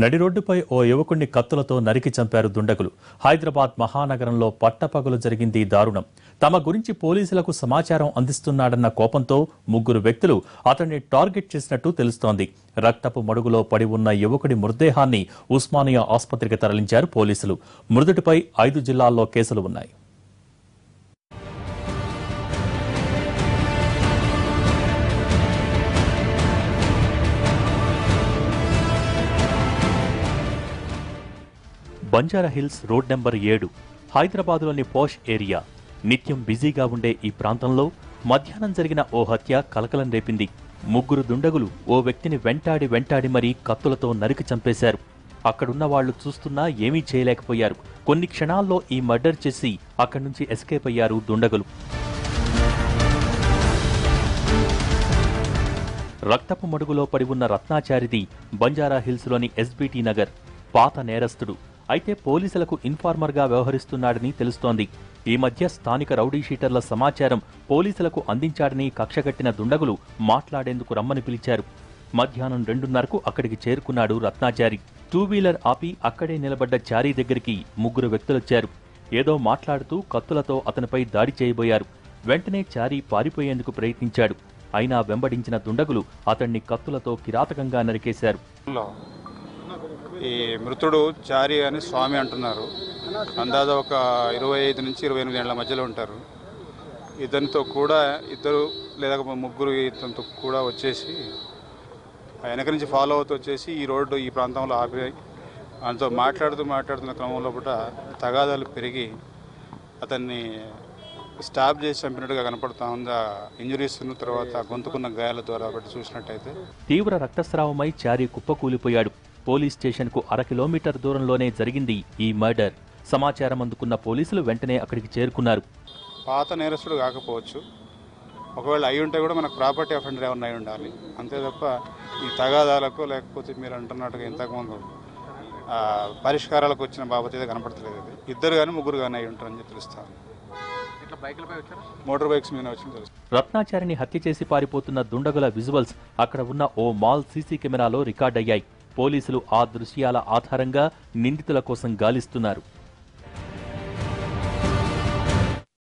నడి రోడ్డుపై ఓ యువకుణ్ణి కత్తులతో నరికి చంపారు దుండగులు. హైదరాబాద్ మహానగరంలో పట్టపగలు జరిగింది ఈ దారుణం. తమ గురించి పోలీసులకు సమాచారం అందిస్తున్నాడన్న కోపంతో ముగ్గురు వ్యక్తులు అతన్ని టార్గెట్ చేసినట్టు తెలుస్తోంది. రక్తపు మడుగులో పడి ఉన్న యువకుడి మృతదేహాన్ని ఉస్మానియా ఆసుపత్రికి తరలించారు పోలీసులు. మృదుటిపై ఐదు జిల్లాల్లో కేసులు ఉన్నాయి. బంజారా హిల్స్ రోడ్ నెంబర్ ఏడు హైదరాబాద్లోని పోష్ ఏరియా. నిత్యం బిజీగా ఉండే ఈ ప్రాంతంలో మధ్యాహ్నం జరిగిన ఓ హత్య కలకలం రేపింది. ముగ్గురు దుండగులు ఓ వ్యక్తిని వెంటాడి వెంటాడి మరీ కత్తులతో నరికి చంపేశారు. అక్కడున్న వాళ్ళు చూస్తున్నా ఏమీ చేయలేకపోయారు. కొన్ని క్షణాల్లో ఈ మర్డర్ చేసి అక్కడి నుంచి ఎస్కేప్ అయ్యారు దుండగులు. రక్తపు మడుగులో పడి ఉన్న రత్నాచారిది బంజారా హిల్స్లోని ఎస్బీటీ నగర్ పాత నేరస్తుడు. అయితే పోలీసులకు ఇన్ఫార్మర్గా వ్యవహరిస్తున్నాడని తెలుస్తోంది. ఈ మధ్య స్థానిక రౌడీ షీటర్ల సమాచారం పోలీసులకు అందించాడని కక్షగట్టిన దుండగులు మాట్లాడేందుకు రమ్మని పిలిచారు. మధ్యాహ్నం రెండున్నరకు అక్కడికి చేరుకున్నాడు రత్నాచారి. టూ వీలర్ ఆపి అక్కడే నిలబడ్డ చారీ దగ్గరికి ముగ్గురు వ్యక్తులొచ్చారు. ఏదో మాట్లాడుతూ కత్తులతో అతనిపై దాడి చేయబోయారు. వెంటనే చారీ పారిపోయేందుకు ప్రయత్నించాడు. అయినా వెంబడించిన దుండగులు అతన్ని కత్తులతో కిరాతకంగా నరికేశారు. ఈ మృతుడు చారి అని స్వామి అంటున్నారు. అందాజ ఒక ఇరవై ఐదు నుంచి ఇరవై ఎనిమిది ఏళ్ళ మధ్యలో ఉంటారు. ఇతనితో కూడా ఇద్దరు లేదా ముగ్గురు ఇతనితో కూడా వచ్చేసి ఆ వెనక నుంచి ఫాలో అవుతూ వచ్చేసి ఈ రోడ్డు ఈ ప్రాంతంలో ఆపి ఆయనతో మాట్లాడుతూ మాట్లాడుతున్న క్రమంలో కూడా తగాదాలు పెరిగి అతన్ని స్టాప్ చేసి చంపినట్టుగా కనపడుతూ ఉంది. ఆ ఇంజురీస్ తర్వాత గొంతుకున్న గాయాల ద్వారా ఒకటి చూసినట్టయితే. తీవ్ర రక్తస్రావమై చారీ కుప్పకూలిపోయాడు. పోలీస్ స్టేషన్కు అర కిలోమీటర్ దూరంలోనే జరిగింది ఈ మర్డర్. సమాచారం అందుకున్న పోలీసులు వెంటనే అక్కడికి చేరుకున్నారు. పాత నేరస్తుడు కాకపోవచ్చు. ఒకవేళ అయి ఉంటే కూడా మనకు ప్రాపర్టీ అఫెండర్ ఏమన్నా అయి ఉండాలి. అంతే తప్ప ఈ తగాదాలకు లేకపోతే మీరు అంటున్నట్టుగా ఇంతకుముందు ఆ, పరిష్కారాలకు వచ్చిన బాబత్ అయితే కనపడతలేదు ఇది. ఇద్దరు కానీ ముగ్గురు కానీ అయి ఉంటారని చెప్పి తెలుస్తాను మోటార్ బైక్స్ మీద రత్నాచారిని హత్య చేసి పారిపోతున్న దుండగుల విజువల్స్ అక్కడ ఉన్న ఓ మాల్ సీసీ కెమెరాలో రికార్డయ్యాయి. పోలీసులు ఆ దృశ్యాల ఆధారంగా నిందితుల కోసం గాలిస్తున్నారు.